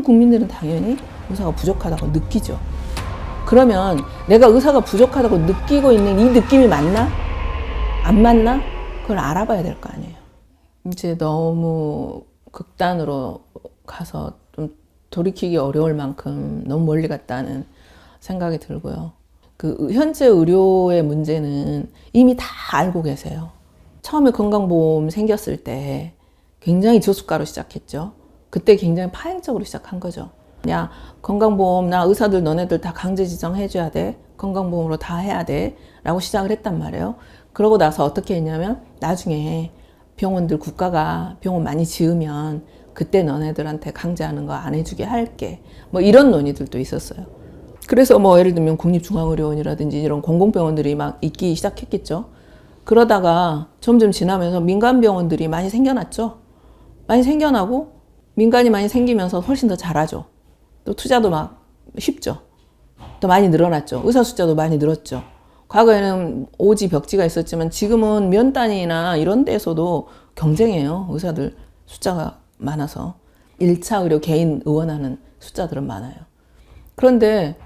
그럼 국민들은 당연히 의사가 부족하다고 느끼죠. 그러면 내가 의사가 부족하다고 느끼고 있는 이 느낌이 맞나? 안 맞나? 그걸 알아봐야 될 거 아니에요. 이제 너무 극단으로 가서 좀 돌이키기 어려울 만큼 너무 멀리 갔다는 생각이 들고요. 그 현재 의료의 문제는 이미 다 알고 계세요. 처음에 건강보험 생겼을 때 굉장히 저수가로 시작했죠. 그때 굉장히 파행적으로 시작한 거죠. 야, 건강보험, 나 의사들 너네들 다 강제 지정해줘야 돼. 건강보험으로 다 해야 돼. 라고 시작을 했단 말이에요. 그러고 나서 어떻게 했냐면, 나중에 병원들 국가가 병원 많이 지으면, 그때 너네들한테 강제하는 거 안 해주게 할게. 뭐 이런 논의들도 있었어요. 그래서 뭐 예를 들면 국립중앙의료원이라든지 이런 공공병원들이 막 있기 시작했겠죠. 그러다가 점점 지나면서 민간 병원들이 많이 생겨났죠. 많이 생겨나고 민간이 많이 생기면서 훨씬 더 잘하죠. 또 투자도 막 쉽죠. 또 많이 늘어났죠. 의사 숫자도 많이 늘었죠. 과거에는 오지 벽지가 있었지만 지금은 면 단위나 이런 데서도 경쟁해요. 의사들 숫자가 많아서. 1차 의료 개인 의원하는 숫자들은 많아요. 그런데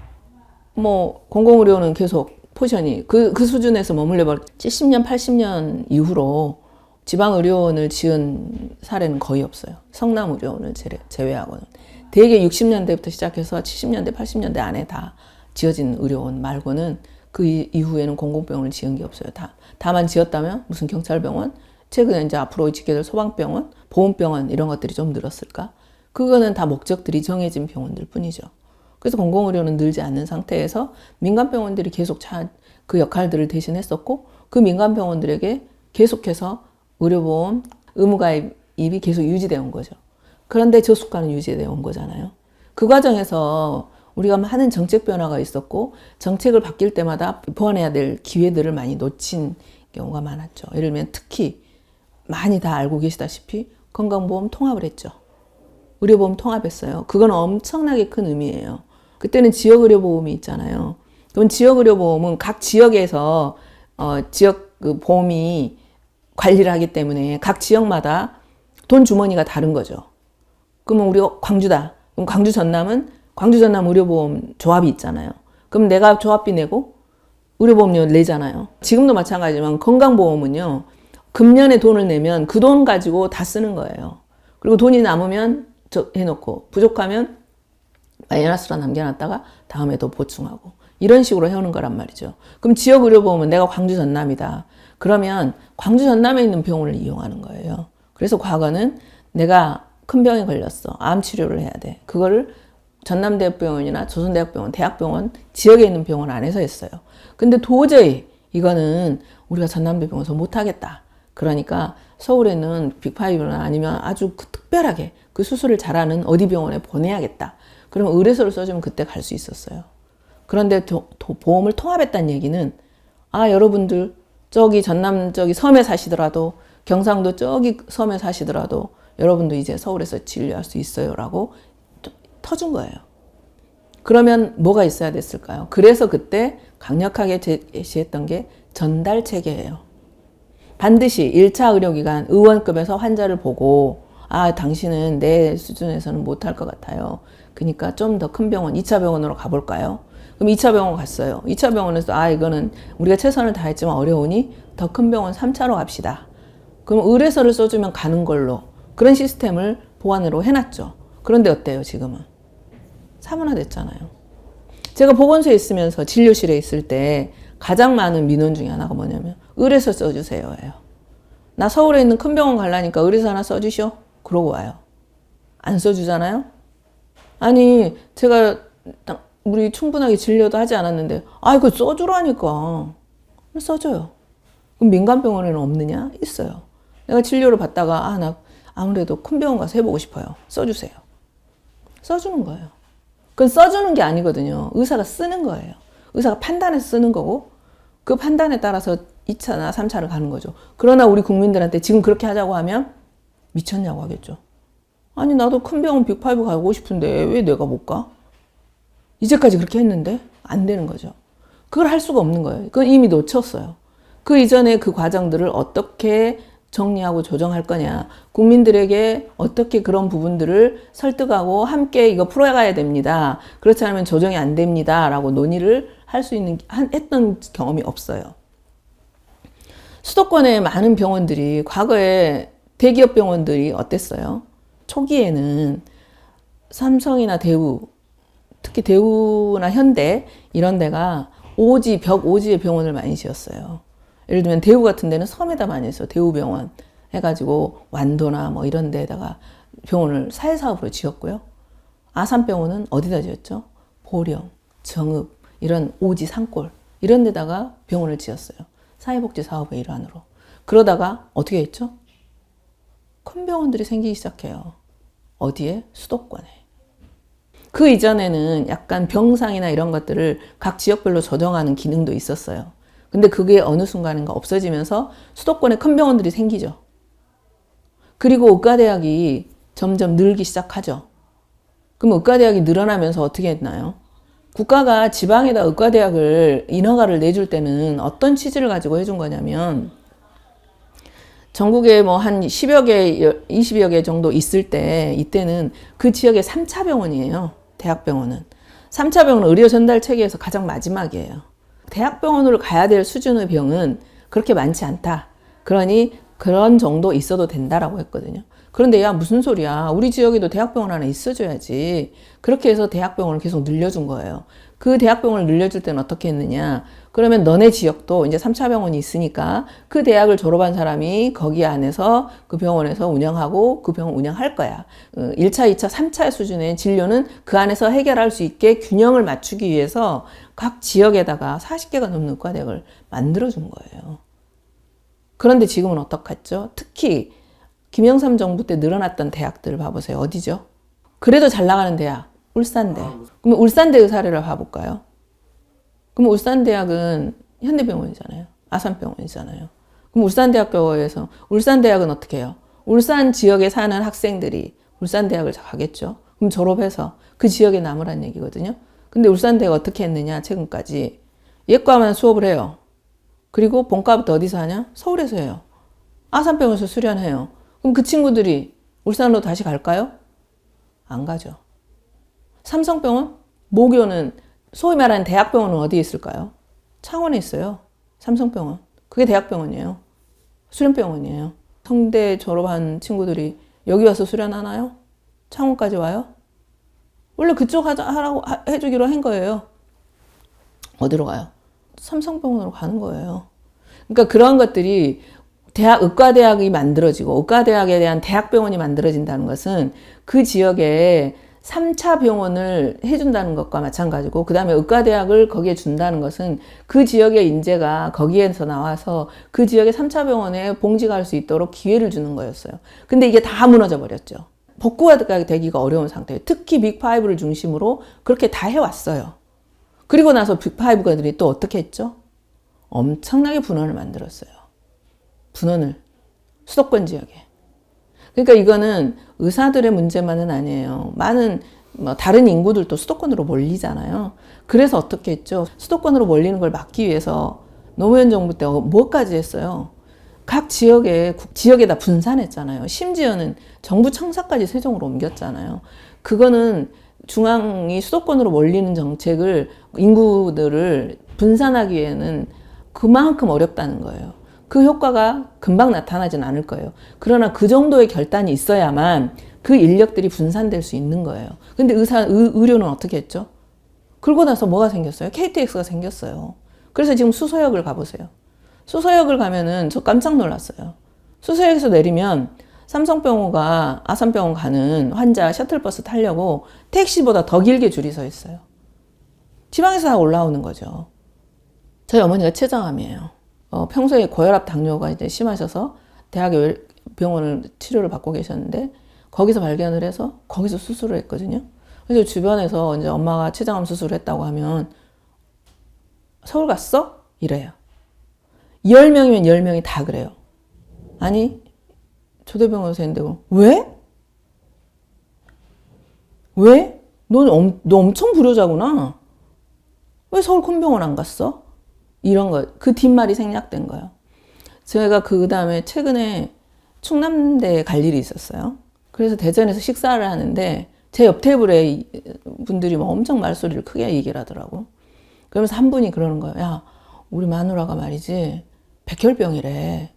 뭐 공공의료는 계속 포션이 그, 그 수준에서 머물려 버려 70년, 80년 이후로 지방의료원을 지은 사례는 거의 없어요. 성남의료원을 제외- 제외하고는. 대개 60년대부터 시작해서 70년대, 80년대 안에 다 지어진 의료원 말고는 그 이- 이후에는 공공병원을 지은 게 없어요. 다, 다만 지었다면 무슨 경찰병원, 최근에 이제 앞으로 짓게 될 소방병원, 보훈병원 이런 것들이 좀 늘었을까? 그거는 다 목적들이 정해진 병원들 뿐이죠. 그래서 공공의료는 늘지 않는 상태에서 민간병원들이 계속 차, 그 역할들을 대신했었고 그 민간병원들에게 계속해서 의료보험 의무가입이 계속 유지되어 온 거죠. 그런데 저수가는 유지되어 온 거잖아요. 그 과정에서 우리가 많은 정책 변화가 있었고 정책을 바뀔 때마다 보완해야 될 기회들을 많이 놓친 경우가 많았죠. 예를 들면 특히 많이 다 알고 계시다시피 건강보험 통합을 했죠. 의료보험 통합했어요. 그건 엄청나게 큰 의미예요. 그때는 지역 의료보험이 있잖아요. 그럼 지역 의료보험은 각 지역에서 어, 지역 그 보험이 관리를 하기 때문에 각 지역마다 돈 주머니가 다른 거죠. 그러면 우리가 광주다. 그럼 광주 전남은 광주 전남 의료보험 조합이 있잖아요. 그럼 내가 조합비 내고 의료보험료 내잖아요. 지금도 마찬가지지만 건강보험은요. 금년에 돈을 내면 그 돈 가지고 다 쓰는 거예요. 그리고 돈이 남으면 저 해놓고 부족하면 마이너스로 남겨놨다가 다음에 더 보충하고 이런 식으로 해오는 거란 말이죠. 그럼 지역 의료보험은 내가 광주 전남이다. 그러면 광주 전남에 있는 병원을 이용하는 거예요. 그래서 과거는 내가 큰 병에 걸렸어. 암 치료를 해야 돼. 그거를 전남대학병원이나 조선대학병원, 대학병원, 지역에 있는 병원 안에서 했어요. 근데 도저히 이거는 우리가 전남대병원에서 못하겠다. 그러니까 서울에는 빅파이브나 아니면 아주 그 특별하게 그 수술을 잘하는 어디 병원에 보내야겠다. 그러면 의뢰서를 써주면 그때 갈 수 있었어요. 그런데 도- 도- 보험을 통합했다는 얘기는 아 여러분들 저기 전남 저기 섬에 사시더라도 경상도 저기 섬에 사시더라도 여러분도 이제 서울에서 진료할 수 있어요라고 터- 터준 거예요. 그러면 뭐가 있어야 됐을까요? 그래서 그때 강력하게 제시했던 게 전달 체계예요. 반드시 1차 의료기관 의원급에서 환자를 보고 아 당신은 내 수준에서는 못할 것 같아요. 그러니까 좀 더 큰 병원 2차 병원으로 가볼까요? 그럼 2차 병원 갔어요. 2차 병원에서 아 이거는 우리가 최선을 다했지만 어려우니 더 큰 병원 3차로 갑시다. 그럼 의뢰서를 써주면 가는 걸로 그런 시스템을 보완으로 해놨죠. 그런데 어때요 지금은? 사문화됐잖아요. 제가 보건소에 있으면서 진료실에 있을 때 가장 많은 민원 중에 하나가 뭐냐면 의뢰서 써주세요예요. 나 서울에 있는 큰 병원 가려니까 의뢰서 하나 써주시오. 그러고 와요. 안 써주잖아요. 아니 제가 딱 우리 충분하게 진료도 하지 않았는데 아 이거 써주라니까 써줘요. 그럼 민간 병원에는 없느냐? 있어요. 내가 진료를 받다가 아 나 아무래도 큰 병원 가서 해보고 싶어요. 써주세요. 써주는 거예요. 그건 써주는 게 아니거든요. 의사가 쓰는 거예요. 의사가 판단해서 쓰는 거고 그 판단에 따라서 2차나 3차를 가는 거죠. 그러나 우리 국민들한테 지금 그렇게 하자고 하면 미쳤냐고 하겠죠. 아니 나도 큰 병원 빅파이브 가고 싶은데 왜 내가 못 가? 이제까지 그렇게 했는데 안 되는 거죠. 그걸 할 수가 없는 거예요. 그건 이미 놓쳤어요. 그 이전에 그 과정들을 어떻게 정리하고 조정할 거냐. 국민들에게 어떻게 그런 부분들을 설득하고 함께 이거 풀어가야 됩니다. 그렇지 않으면 조정이 안 됩니다. 라고 논의를 할 수 있는, 한- 했던 경험이 없어요. 수도권의 많은 병원들이 과거에 대기업 병원들이 어땠어요? 초기에는 삼성이나 대우, 특히 대우나 현대 이런 데가 오지, 벽 오지의 병원을 많이 지었어요. 예를 들면 대우 같은 데는 섬에다 많이 했어요. 대우병원 해가지고 완도나 뭐 이런 데다가 병원을 사회사업으로 지었고요. 아산병원은 어디다 지었죠? 보령, 정읍, 이런 오지 산골 이런 데다가 병원을 지었어요. 사회복지 사업의 일환으로. 그러다가 어떻게 했죠? 큰 병원들이 생기기 시작해요. 어디에? 수도권에. 그 이전에는 약간 병상이나 이런 것들을 각 지역별로 조정하는 기능도 있었어요. 근데 그게 어느 순간인가 없어지면서 수도권에 큰 병원들이 생기죠. 그리고 의과대학이 점점 늘기 시작하죠. 그럼 의과대학이 늘어나면서 어떻게 했나요? 국가가 지방에다 의과대학을 인허가를 내줄 때는 어떤 취지를 가지고 해준 거냐면 전국에 뭐 한 10여 개, 20여 개 정도 있을 때 이때는 그 지역의 3차 병원이에요. 대학병원은. 3차 병원은 의료 전달 체계에서 가장 마지막이에요. 대학병원으로 가야 될 수준의 병은 그렇게 많지 않다. 그러니 그런 정도 있어도 된다라고 했거든요. 그런데 야 무슨 소리야. 우리 지역에도 대학병원 하나 있어줘야지. 그렇게 해서 대학병원을 계속 늘려준 거예요. 그 대학병원을 늘려줄 때는 어떻게 했느냐. 그러면 너네 지역도 이제 3차 병원이 있으니까 그 대학을 졸업한 사람이 거기 안에서 그 병원에서 운영하고 그 병원 운영할 거야. 1차, 2차, 3차 수준의 진료는 그 안에서 해결할 수 있게 균형을 맞추기 위해서 각 지역에다가 40개가 넘는 의과대학을 만들어준 거예요. 그런데 지금은 어떡하죠? 특히 김영삼 정부 때 늘어났던 대학들 봐보세요. 어디죠? 그래도 잘 나가는 대학. 울산대. 그러면 울산대의 사례를 봐볼까요? 그럼 울산대학은 현대병원이잖아요. 아산병원이잖아요. 그럼 울산대학교에서 울산대학은 어떻게 해요? 울산 지역에 사는 학생들이 울산대학을 가겠죠. 그럼 졸업해서 그 지역에 남으란 얘기거든요. 근데 울산대가 어떻게 했느냐 최근까지 예과만 수업을 해요. 그리고 본과부터 어디서 하냐? 서울에서 해요. 아산병원에서 수련해요. 그럼 그 친구들이 울산으로 다시 갈까요? 안 가죠. 삼성병원? 모교는 소위 말하는 대학병원은 어디에 있을까요? 창원에 있어요. 삼성병원. 그게 대학병원이에요. 수련병원이에요. 성대 졸업한 친구들이 여기 와서 수련하나요? 창원까지 와요? 원래 그쪽 하라고 하- 해주기로 한 거예요. 어디로 가요? 삼성병원으로 가는 거예요. 그러니까 그런 것들이 대학 의과대학이 만들어지고 의과대학에 대한 대학병원이 만들어진다는 것은 그 지역에 3차 병원을 해준다는 것과 마찬가지고 그 다음에 의과대학을 거기에 준다는 것은 그 지역의 인재가 거기에서 나와서 그 지역의 3차 병원에 봉직할 수 있도록 기회를 주는 거였어요. 근데 이게 다 무너져 버렸죠. 복구가 되기가 어려운 상태예요. 특히 빅5를 중심으로 그렇게 다 해왔어요. 그리고 나서 빅5가들이 또 어떻게 했죠? 엄청나게 분원을 만들었어요. 분원을. 수도권 지역에. 그러니까 이거는 의사들의 문제만은 아니에요. 많은 뭐 다른 인구들도 수도권으로 몰리잖아요. 그래서 어떻게 했죠? 수도권으로 몰리는 걸 막기 위해서 노무현 정부 때 뭐까지 했어요? 각 지역에 국- 지역에다 분산했잖아요. 심지어는 정부 청사까지 세종으로 옮겼잖아요. 그거는 중앙이 수도권으로 몰리는 정책을 인구들을 분산하기에는 그만큼 어렵다는 거예요. 그 효과가 금방 나타나진 않을 거예요. 그러나 그 정도의 결단이 있어야만 그 인력들이 분산될 수 있는 거예요. 근데 의사, 의, 의료는 어떻게 했죠? 그러고 나서 뭐가 생겼어요? KTX가 생겼어요. 그래서 지금 수서역을 가보세요. 수서역을 가면은 저 깜짝 놀랐어요. 수서역에서 내리면 삼성병원가 아산병원 가는 환자 셔틀버스 타려고 택시보다 더 길게 줄이 서 있어요. 지방에서 다 올라오는 거죠. 저희 어머니가 췌장암이에요. 어, 평소에 고혈압 당뇨가 이제 심하셔서 대학에 병원을 치료를 받고 계셨는데 거기서 발견을 해서 거기서 수술을 했거든요. 그래서 주변에서 이제 엄마가 췌장암 수술을 했다고 하면 서울 갔어? 이래요. 10명이면 10명이 다 그래요. 아니, 조대병원에서 했는데, 왜? 왜? 넌 엄, 너 엄청 불효자구나. 왜 서울 큰 병원 안 갔어? 이런 거, 그 뒷말이 생략된 거예요. 제가 그 다음에 최근에 충남대에 갈 일이 있었어요. 그래서 대전에서 식사를 하는데 제 옆 테이블에 이- 분들이 막 엄청 말소리를 크게 얘기를 하더라고. 그러면서 한 분이 그러는 거예요. 야, 우리 마누라가 말이지 백혈병이래.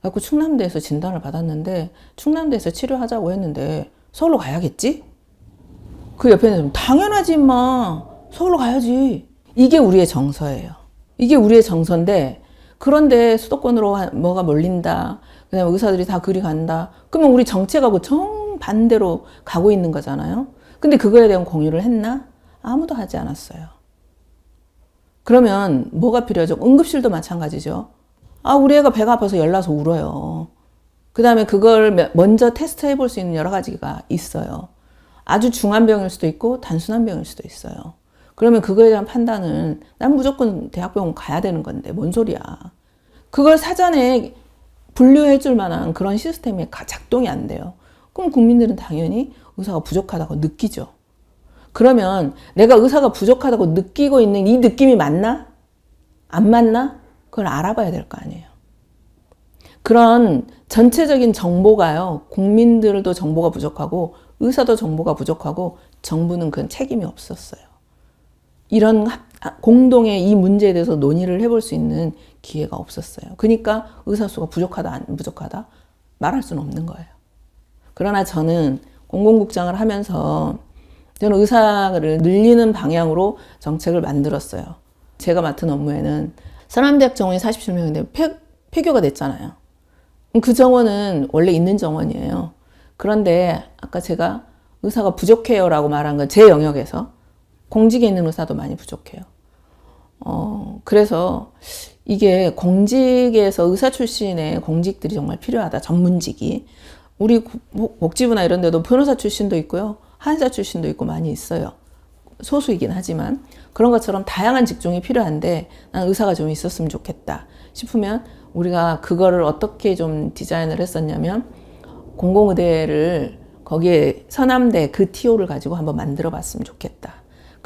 그래갖고 충남대에서 진단을 받았는데 충남대에서 치료하자고 했는데 서울로 가야겠지? 그 옆에는 당연하지 임마 서울로 가야지 이게 우리의 정서예요 이게 우리의 정서인데 그런데 수도권으로 하- 뭐가 몰린다. 그다음에 의사들이 다 그리 간다. 그러면 우리 정책하고 정반대로 가고 있는 거잖아요. 근데 그거에 대한 공유를 했나? 아무도 하지 않았어요. 그러면 뭐가 필요하죠? 응급실도 마찬가지죠. 아 우리 애가 배가 아파서 열나서 울어요. 그 다음에 그걸 며- 먼저 테스트 해볼 수 있는 여러 가지가 있어요. 아주 중한 병일 수도 있고 단순한 병일 수도 있어요. 그러면 그거에 대한 판단은 난 무조건 대학병원 가야 되는 건데 뭔 소리야. 그걸 사전에 분류해 줄 만한 그런 시스템이 가- 작동이 안 돼요. 그럼 국민들은 당연히 의사가 부족하다고 느끼죠. 그러면 내가 의사가 부족하다고 느끼고 있는 이 느낌이 맞나? 안 맞나? 그걸 알아봐야 될 거 아니에요. 그런 전체적인 정보가요, 국민들도 정보가 부족하고, 의사도 정보가 부족하고, 정부는 그건 책임이 없었어요. 이런 합- 아, 공동의 이 문제에 대해서 논의를 해볼 수 있는 기회가 없었어요. 그러니까 의사 수가 부족하다, 안 부족하다 말할 수는 없는 거예요. 그러나 저는 공공국장을 하면서 저는 의사를 늘리는 방향으로 정책을 만들었어요. 제가 맡은 업무에는 서남대학 정원이 47명인데 폐, 폐교가 됐잖아요. 그 정원은 원래 있는 정원이에요. 그런데 아까 제가 의사가 부족해요라고 말한 건 제 영역에서 공직에 있는 의사도 많이 부족해요. 어, 그래서 이게 공직에서 의사 출신의 공직들이 정말 필요하다. 전문직이. 우리 복- 복지부나 이런 데도 변호사 출신도 있고요. 한의사 출신도 있고 많이 있어요. 소수이긴 하지만 그런 것처럼 다양한 직종이 필요한데 난 의사가 좀 있었으면 좋겠다 싶으면 우리가 그거를 어떻게 좀 디자인을 했었냐면 공공의대를 거기에 서남대 그 TO를 가지고 한번 만들어 봤으면 좋겠다.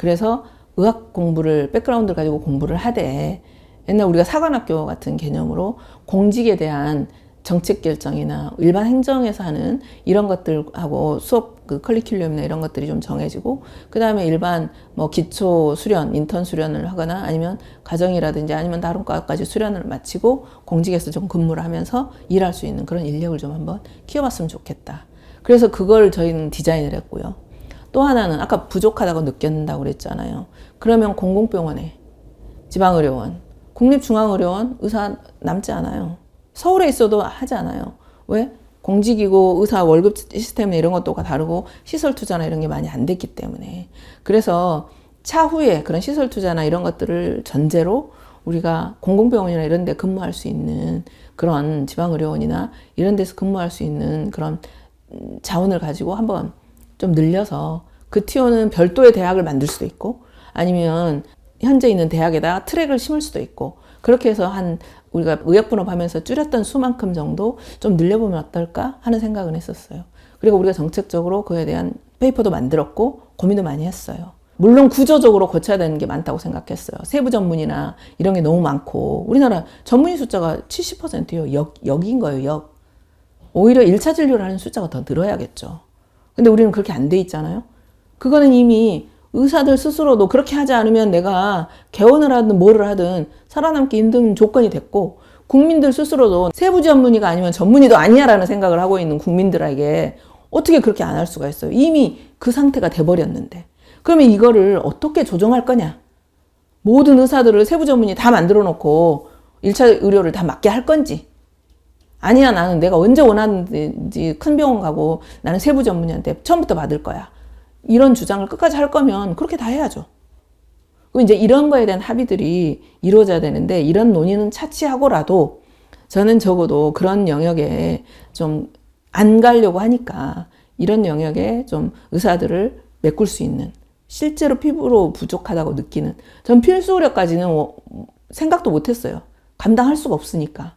그래서 의학 공부를 백그라운드를 가지고 공부를 하되 옛날 우리가 사관학교 같은 개념으로 공직에 대한 정책 결정이나 일반 행정에서 하는 이런 것들하고 수업 그 커리큘럼이나 이런 것들이 좀 정해지고 그 다음에 일반 뭐 기초 수련, 인턴 수련을 하거나 아니면 가정이라든지 아니면 다른 과까지 수련을 마치고 공직에서 좀 근무를 하면서 일할 수 있는 그런 인력을 좀 한번 키워봤으면 좋겠다. 그래서 그걸 저희는 디자인을 했고요. 또 하나는 아까 부족하다고 느꼈다고 그랬잖아요. 그러면 공공병원에 지방의료원, 국립중앙의료원 의사 남지 않아요. 서울에 있어도 하지 않아요. 왜? 공직이고 의사 월급 시스템 이런 것도 다르고 시설 투자나 이런 게 많이 안 됐기 때문에. 그래서 차후에 그런 시설 투자나 이런 것들을 전제로 우리가 공공병원이나 이런 데 근무할 수 있는 그런 지방의료원이나 이런 데서 근무할 수 있는 그런 음, 자원을 가지고 한번 좀 늘려서 그 티오는 별도의 대학을 만들 수도 있고 아니면 현재 있는 대학에다 트랙을 심을 수도 있고 그렇게 해서 한 우리가 의학분업 하면서 줄였던 수만큼 정도 좀 늘려보면 어떨까 하는 생각은 했었어요. 그리고 우리가 정책적으로 그에 대한 페이퍼도 만들었고 고민도 많이 했어요. 물론 구조적으로 고쳐야 되는 게 많다고 생각했어요. 세부 전문이나 이런 게 너무 많고 우리나라 전문의 숫자가 70%요. 역, 역인 거예요. 역. 오히려 1차 진료를 하는 숫자가 더 늘어야겠죠. 근데 우리는 그렇게 안 돼 있잖아요. 그거는 이미 의사들 스스로도 그렇게 하지 않으면 내가 개원을 하든 뭐를 하든 살아남기 힘든 조건이 됐고 국민들 스스로도 세부 전문의가 아니면 전문의도 아니야라는 생각을 하고 있는 국민들에게 어떻게 그렇게 안 할 수가 있어요. 이미 그 상태가 돼버렸는데. 그러면 이거를 어떻게 조정할 거냐? 모든 의사들을 세부 전문의 다 만들어 놓고 1차 의료를 다 맡게 할 건지 아니야 나는 내가 언제 원하는지 큰 병원 가고 나는 세부 전문의한테 처음부터 받을 거야. 이런 주장을 끝까지 할 거면 그렇게 다 해야죠. 그럼 이제 이런 거에 대한 합의들이 이루어져야 되는데 이런 논의는 차치하고라도 저는 적어도 그런 영역에 좀 안 가려고 하니까 이런 영역에 좀 의사들을 메꿀 수 있는 실제로 피부로 부족하다고 느끼는 전 필수 의료까지는 어, 생각도 못했어요. 감당할 수가 없으니까.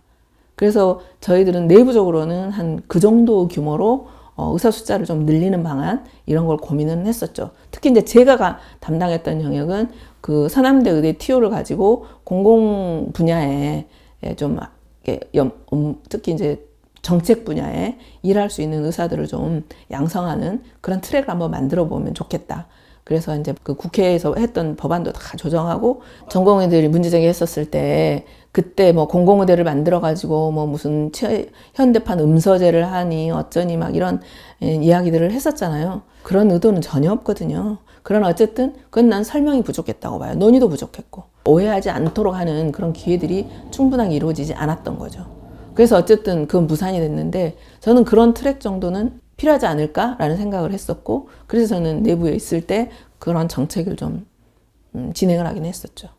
그래서 저희들은 내부적으로는 한 그 정도 규모로 어, 의사 숫자를 좀 늘리는 방안 이런 걸 고민을 했었죠. 특히 이제 제가 가, 담당했던 영역은 그 서남대 의대 TO를 가지고 공공 분야에 예, 좀 이렇게 염- 음, 특히 이제 정책 분야에 일할 수 있는 의사들을 좀 양성하는 그런 트랙을 한번 만들어 보면 좋겠다. 그래서 이제 그 국회에서 했던 법안도 다 조정하고 전공의들이 문제 제기했었을 때 그때 뭐 공공의대를 만들어 가지고 뭐 무슨 최- 현대판 음서제를 하니 어쩌니 막 이런 예, 이야기들을 했었잖아요. 그런 의도는 전혀 없거든요. 그러나 어쨌든 그건 난 설명이 부족했다고 봐요. 논의도 부족했고 오해하지 않도록 하는 그런 기회들이 충분하게 이루어지지 않았던 거죠. 그래서 어쨌든 그건 무산이 됐는데 저는 그런 트랙 정도는 필요하지 않을까라는 생각을 했었고 그래서 저는 내부에 있을 때 그런 정책을 좀 음, 진행을 하긴 했었죠.